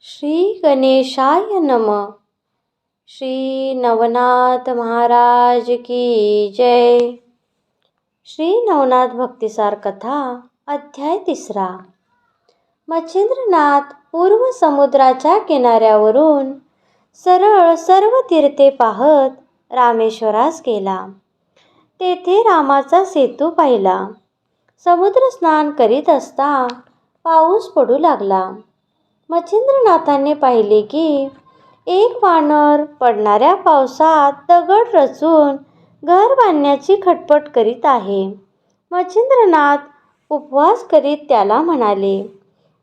श्री गणेशाय नम. श्री नवनाथ महाराज की जय. श्री नवनाथ भक्तिसार कथा अध्याय तिसरा. मच्छिंद्रनाथ पूर्व समुद्राच्या किनाऱ्यावरून सरळ सर्व तीर्थे पाहत रामेश्वरास गेला. तेथे रामाचा सेतू पाहिला. समुद्र स्नान करीत असता पाऊस पडू लागला. मच्छिंद्रनाथांनी पाहिले की एक वानर पडणाऱ्या पावसात दगड रचून घर बांधण्याची खटपट करीत आहे. मच्छिंद्रनाथ उपवास करीत त्याला म्हणाले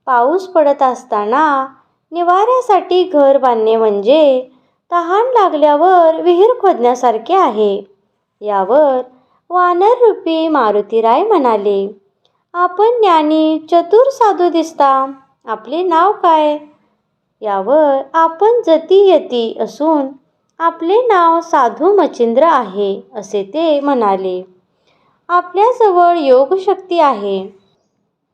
पाऊस पडत असताना निवाऱ्यासाठी घर बांधणे म्हणजे तहान लागल्यावर विहीर खोदण्यासारखे आहे यावर वानर रूपी मारुतीराय म्हणाले आपण ज्ञानी चतुर साधू दिसता. आपले नाव काय? यावर आपण जती यती असून आपले नाव साधू मच्छिंद्र आहे असे ते म्हणाले. आपल्याजवळ योगशक्ती आहे.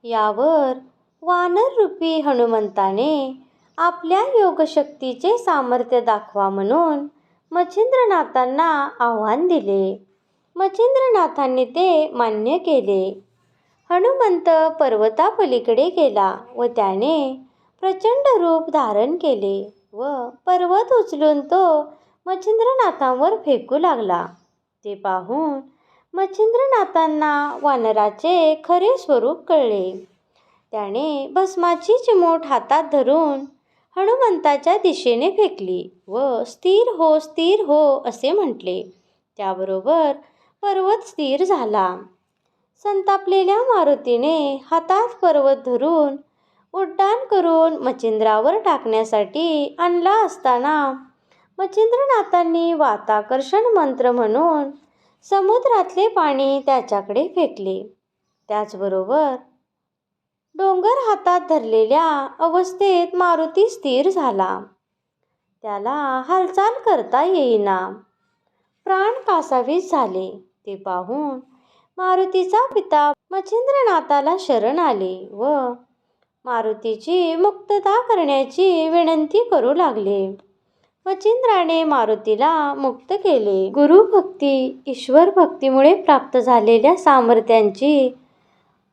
यावर वानररूपी हनुमंताने आपल्या योगशक्तीचे सामर्थ्य दाखवा म्हणून मच्छिंद्रनाथांना आव्हान दिले. मच्छिंद्रनाथांनी ते मान्य केले. हनुमंत पर्वतापलीकडे गेला व त्याने प्रचंड रूप धारण केले व पर्वत उचलून तो मच्छिंद्रनाथांवर फेकू लागला. ते पाहून मच्छिंद्रनाथांना वानराचे खरे स्वरूप कळले. त्याने भस्माची चिमूट हातात धरून हनुमंताच्या दिशेने फेकली व स्थिर हो स्थिर हो असे म्हटले. त्याबरोबर पर्वत स्थिर झाला. संतापलेल्या मारुतीने हातात पर्वत धरून उड्डाण करून मच्छिंद्रावर टाकण्यासाठी आणला असताना मच्छिंद्रनाथांनी वाताकर्षण मंत्र म्हणून समुद्रातले पाणी त्याच्याकडे फेकले. त्याचबरोबर डोंगर हातात धरलेल्या अवस्थेत मारुती स्थिर झाला. त्याला हालचाल करता येईना. प्राण कासावीस झाले. ते पाहून मारुतीचा पिता मच्छिंद्रनाथाला शरण आले व मारुतीची मुक्तता करण्याची विनंती करू लागले. मच्छिंद्राने मारुतीला मुक्त केले. गुरुभक्ती ईश्वर भक्तीमुळे प्राप्त झालेल्या सामर्थ्यांची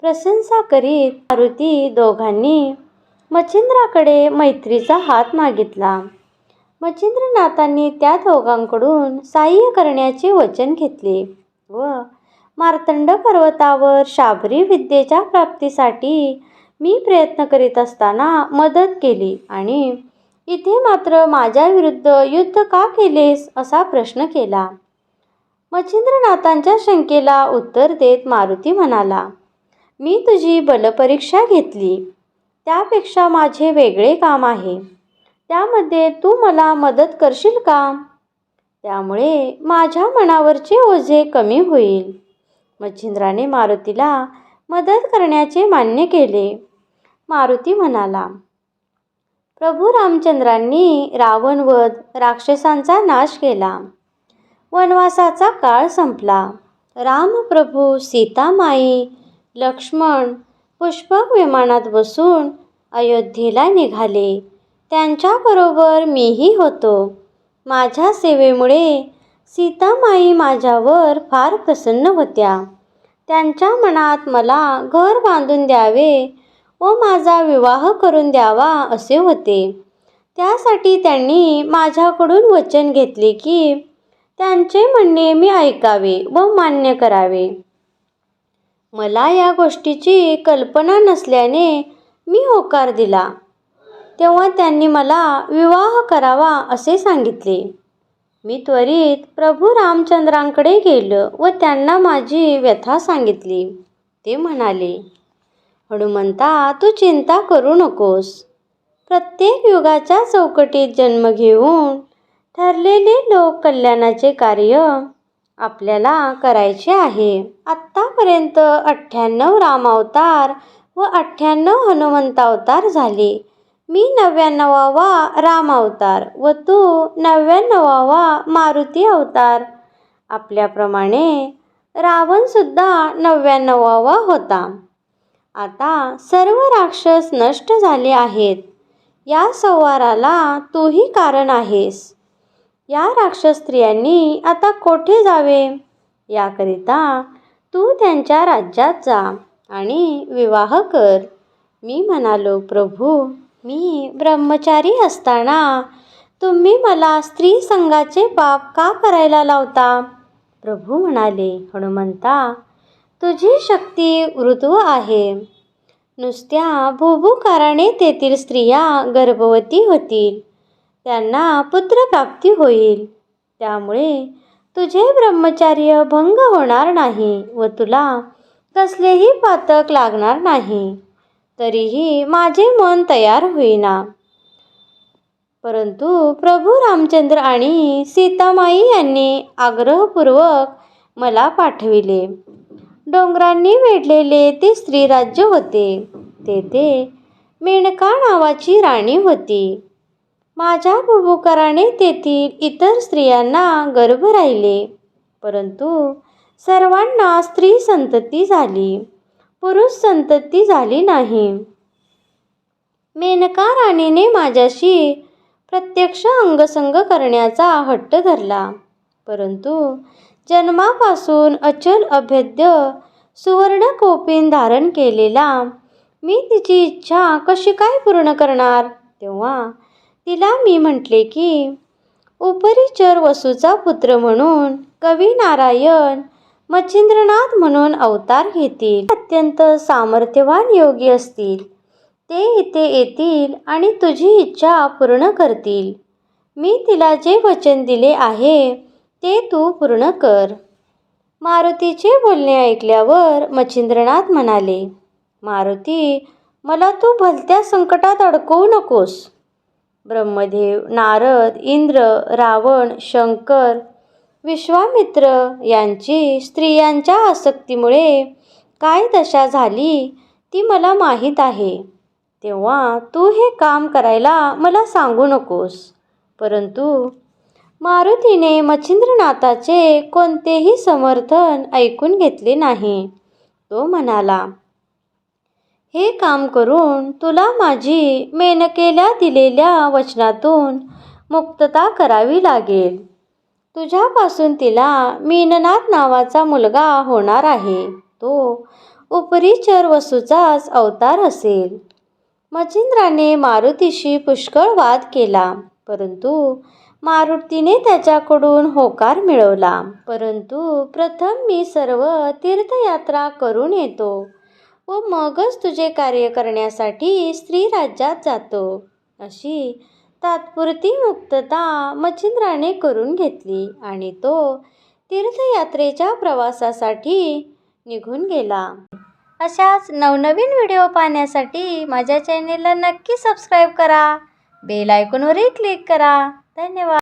प्रशंसा करीत मारुती दोघांनी मच्छिंद्राकडे मैत्रीचा हात मागितला. मच्छिंद्रनाथांनी त्या दोघांकडून साह्य करण्याचे वचन घेतले व मार्तंड पर्वतावर शाबरी विद्येच्या प्राप्तीसाठी मी प्रयत्न करीत असताना मदत केली आणि इथे मात्र माझ्या विरुद्ध युद्ध का केलेस असा प्रश्न केला. मच्छिंद्रनाथांच्या शंकेला उत्तर देत मारुती म्हणाला मी तुझी बलपरीक्षा घेतली. त्यापेक्षा माझे वेगळे काम आहे. त्यामध्ये तू मला मदत करशील का? त्यामुळे माझ्या मनावरचे ओझे कमी होईल. मच्छिंद्राने मारुतीला मदत करण्याचे मान्य केले. मारुती म्हणाला प्रभू रामचंद्रांनी रावणवध राक्षसांचा नाश केला. वनवासाचा काळ संपला. रामप्रभू सीतामाई लक्ष्मण पुष्पक विमानात बसून अयोध्येला निघाले. त्यांच्याबरोबर मीही होतो. माझ्या सेवेमुळे सीतामाई माझ्यावर फार प्रसन्न होत्या. त्यांच्या मनात मला घर बांधून द्यावे व माझा विवाह करून द्यावा असे होते. त्यासाठी त्यांनी माझ्याकडून वचन घेतले की त्यांचे म्हणणे मी ऐकावे व मान्य करावे. मला या गोष्टीची कल्पना नसल्याने मी होकार दिला. तेव्हा त्यांनी मला विवाह करावा असे सांगितले. मी त्वरित प्रभू रामचंद्रांकडे गेलो व त्यांना माझी व्यथा सांगितली. ते म्हणाले हनुमंता तू चिंता करू नकोस. प्रत्येक युगाच्या चौकटीत जन्म घेऊन ठरलेले लोक कल्याणाचे कार्य आपल्याला करायचे आहे. आत्तापर्यंत अठ्ठ्याण्णव रामावतार व अठ्ठ्याण्णव हनुमंतावतार झाले. मी नव्याण्णवावा राम अवतार व तू नव्याण्णवावा मारुती अवतार. आपल्याप्रमाणे रावणसुद्धा नव्याण्णवावा होता. आता सर्व राक्षस नष्ट झाले आहेत. या संवाराला तूही कारण आहेस. या राक्षस स्त्रियांनी आता कोठे जावे? याकरिता तू त्यांच्या राज्यात जा आणि विवाह कर. मी म्हणालो प्रभू मी ब्रह्मचारी असताना तुम्ही मला स्त्री संघाचे पाप का करायला लावता? प्रभू म्हणाले हनुमंता तुझी शक्ती ऋतू आहे. नुसत्या भूभूकाराने तेथील स्त्रिया गर्भवती होतील. त्यांना पुत्रप्राप्ती होईल. त्यामुळे तुझे ब्रह्मचार्य भंग होणार नाही व तुला कसलेही पातक लागणार नाही. तरीही माझे मन तयार होईना. परंतु प्रभू रामचंद्र आणि सीतामाई यांनी आग्रहपूर्वक मला पाठविले. डोंगरांनी वेढलेले ते स्त्रीराज्य होते. तेथे मेनका नावाची राणी होती. माझ्या बुबुकाराने तेथील इतर स्त्रियांना गर्भ राहिले. परंतु सर्वांना स्त्री संतती झाली. पुरुष संतती झाली नाही. मेनका राणीने माझ्याशी प्रत्यक्ष अंगसंग करण्याचा हट्ट धरला. परंतु जन्मापासून अचल अभेद्य सुवर्ण कोपीन धारण केलेला मी तिची इच्छा कशी काय पूर्ण करणार? तेव्हा तिला मी म्हटले की उपरिचर वसूचा पुत्र म्हणून कवी नारायण मच्छिंद्रनाथ म्हणून अवतार घेतील. अत्यंत सामर्थ्यवान योगी असतील. ते इथे येतील आणि तुझी इच्छा पूर्ण करतील. मी तिला जे वचन दिले आहे ते तू पूर्ण कर. मारुतीचे बोलणे ऐकल्यावर मच्छिंद्रनाथ म्हणाले मारुती मला तू भलत्या संकटात अडकवू नकोस. ब्रह्मदेव नारद इंद्र रावण शंकर विश्वामित्र यांची स्त्रियांच्या आसक्तीमुळे काय दशा झाली ती मला माहीत आहे. तेव्हा तू हे काम करायला मला सांगू नकोस. परंतु मारुतीने मच्छिंद्रनाथाचे कोणतेही समर्थन ऐकून घेतले नाही. तो म्हणाला हे काम करून तुला माझी मेनकेला दिलेल्या वचनातून मुक्तता करावी लागेल. तुझ्यापासून तिला मीननाथ नावाचा मुलगा होणार आहे. तो उपरीचर वसूचाच अवतार असेल. मच्छिंद्राने मारुतीशी पुष्कळ वाद केला परंतु मारुतीने त्याच्याकडून होकार मिळवला. परंतु प्रथम मी सर्व तीर्थयात्रा करून येतो व मगच तुझे कार्य करण्यासाठी स्त्री राज्यात जातो अशी तात्पुरती मुक्तता मच्छिंद्राने करून घेतली आणि तो तीर्थयात्रेच्या प्रवासासाठी निघून गेला. अशाच नवनवीन व्हिडिओ पाहण्यासाठी माझ्या चॅनेलला नक्की सबस्क्राईब करा. बेल आयकॉनवरही क्लिक करा. धन्यवाद.